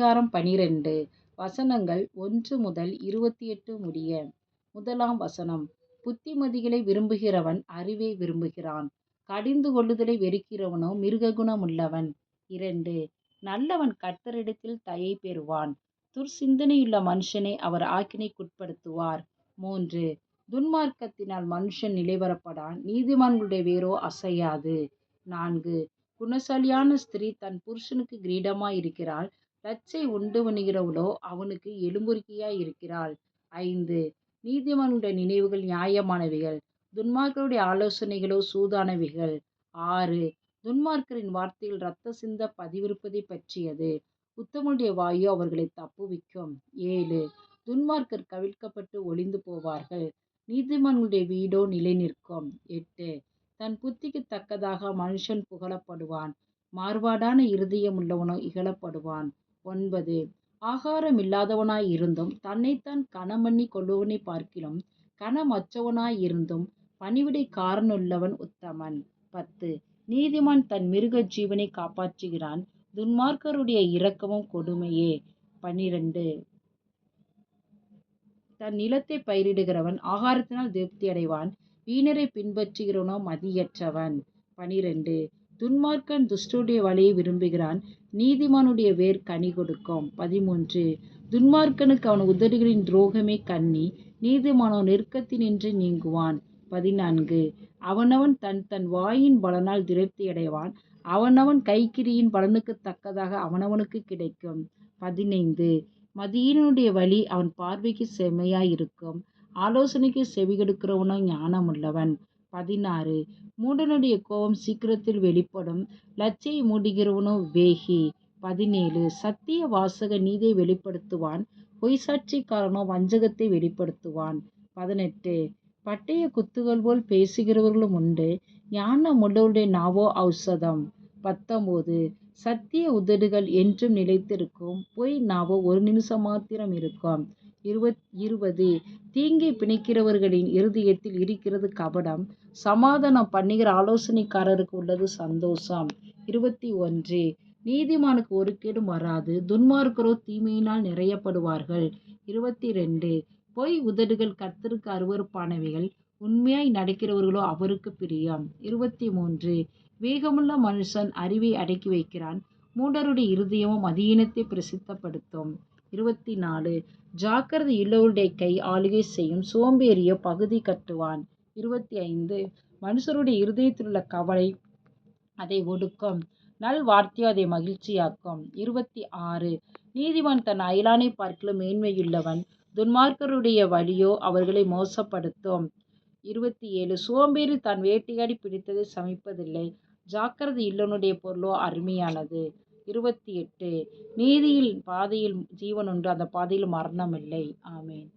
அதிகாரம் பனிரெண்டு வசனங்கள் ஒன்று முதல் இருபத்தி எட்டு முடிய. முதலாம் வசனம் புத்திமதிகளை விரும்புகிறவன் அறிவை விரும்புகிறான். கடிந்து கொள்ளுதலை வெறுக்கிறவனோ மிருககுணமுள்ளவன். இரண்டு நல்லவன் கர்த்தரிடத்தில் தயை பெறுவான். துர்சிந்தனையுள்ள மனுஷனை அவர் ஆக்கினைக்குட்படுத்துவார். மூன்று துன்மார்க்கத்தினால் மனுஷன் நிலைவரப்படான் நீதிமான்களுடைய வேரோ அசையாது. நான்கு குணசாலியான ஸ்திரீ தன் புருஷனுக்கு கிரீடமாய் இருக்கிறாள் லச்சை உண்டு பண்ணுகிறவளோ அவனுக்கு எலும்புருக்கியாய் இருக்கிறாள். ஐந்து. நீதிமானுடைய நினைவுகள் நியாயமானவைகள். துன்மார்க்கருடைய ஆலோசனைகளோ சூதானவைகள். ஆறு. துன்மார்க்கரின் வார்த்தையில் இரத்த சிந்த பதிவிருப்பதை பற்றியது. உத்தமனுடைய வாயு அவர்களை தப்புவிக்கும் ஏழு. துன்மார்க்கர் கவிழ்க்கப்பட்டு ஒளிந்து போவார்கள். நீதிமான்களுடைய வீடோ நிலை நிற்கும். எட்டு. தன் புத்திக்கு தக்கதாக மனுஷன் புகழப்படுவான். மாறுபாடான இருதயம் உள்ளவனோ இகழப்படுவான். ஒன்பது. ஆகாரமில்லாதவனாய் இருந்தும் தன்னைத்தான் கனமண்ணி கொள்ளுவனை பார்க்கிலும் கனமற்றவனாய் இருந்தும் பணிவிடை காரனுள்ளவன் உத்தமன். பத்து. நீதிமான் தன் மிருக ஜீவனை காப்பாற்றுகிறான். துன்மார்க்கருடைய இரக்கமும் கொடுமையே. பன்னிரண்டு. தன் நிலத்தை பயிரிடுகிறவன் ஆகாரத்தினால் திருப்தி அடைவான் வீணரை பின்பற்றுகிறவனோ மதியற்றவன். பனிரெண்டு துன்மார்க்கன் துஷ்டருடைய வழியை விரும்புகிறான். நீதிமானுடைய வேர் கனி கொடுக்கும். பதிமூன்று. துன்மார்க்கனுக்கு அவன் உதடுகளின் துரோகமே கண்ணி நீதிமானோ நெருக்கத்தினின்று நீங்குவான். பதினான்கு. அவனவன் தன் தன் வாயின் பலனால் திருப்தி அடைவான். அவனவன் கைக்கிரியின் பலனுக்கு தக்கதாக அவனவனுக்கு கிடைக்கும். பதினைந்து. மதியினுடைய வழி அவன் பார்வைக்கு செம்மையாயிருக்கும். ஆலோசனைக்கு செவிகெடுக்கிறவனோ ஞானமுள்ளவன். பதினாறு. மூடனுடைய கோபம் சீக்கிரத்தில் வெளிப்படும். லச்சையை மூடுகிறவனோ வேகி. பதினேழு. சத்திய வாசக நீதியை வெளிப்படுத்துவான். பொய்சாட்சிக்காரனோ வஞ்சகத்தை வெளிப்படுத்துவான். பதினெட்டு. பட்டய குத்துகள் போல் பேசுகிறவர்களும் உண்டு. ஞானம் உள்ளவருடைய நாவோ ஔஷதம். பத்தொம்போது சத்திய உதடுகள் என்றும் நிலைத்திருக்கும். பொய் நாவோ ஒரு நிமிஷம் மாத்திரம் இருக்கும். இருபத் இருபது. தீங்கை பிணைக்கிறவர்களின் இருதயத்தில் இருக்கிறது கபடம். சமாதானம் பண்ணுகிற ஆலோசனைக்காரருக்கு உள்ளது சந்தோஷம். இருபத்தி ஒன்று. நீதிமானுக்கு ஒரு கேடும் வராது. துன்மார்க்கரோ தீமையினால் நிறையப்படுவார்கள். இருபத்தி ரெண்டு. பொய் உதடுகள் கர்த்தருக்கு அருவறுப்பானவைகள் உண்மையாய் நடக்கிறவர்களோ அவருக்கு பிரியம். இருபத்தி மூன்று. வேகமுள்ள மனுஷன் அறிவை அடக்கி வைக்கிறான். மூடருடைய இருதயமும் அதீனத்தை பிரசித்தப்படுத்தும். இருபத்தி நாலு ஜாக்கிரதை இல்லவருடைய கை ஆளுகை செய்யும். சோம்பேறியோ பகுதி கட்டுவான். இருபத்தி ஐந்து மனுஷருடைய இருதயத்தில் உள்ள கவலை அதை ஒடுக்கும். நல் வார்த்தையோ அதை மகிழ்ச்சியாக்கும். இருபத்தி ஆறு நீதிவான் தன் அயலானை பார்க்கலும் மேன்மையுள்ளவன். துன்மார்க்கருடைய வழியோ அவர்களை மோசப்படுத்தும். இருபத்தி ஏழு சோம்பேறி தான் வேட்டையாடி பிடித்ததை சமைப்பதில்லை. ஜாக்கிரதை இல்லனுடைய பொருளோ அருமையானது. இருபத்தி எட்டு நீதியில் பாதையில் ஜீவன் உண்டு. அந்த பாதையில் மரணம் இல்லை. ஆமேன்.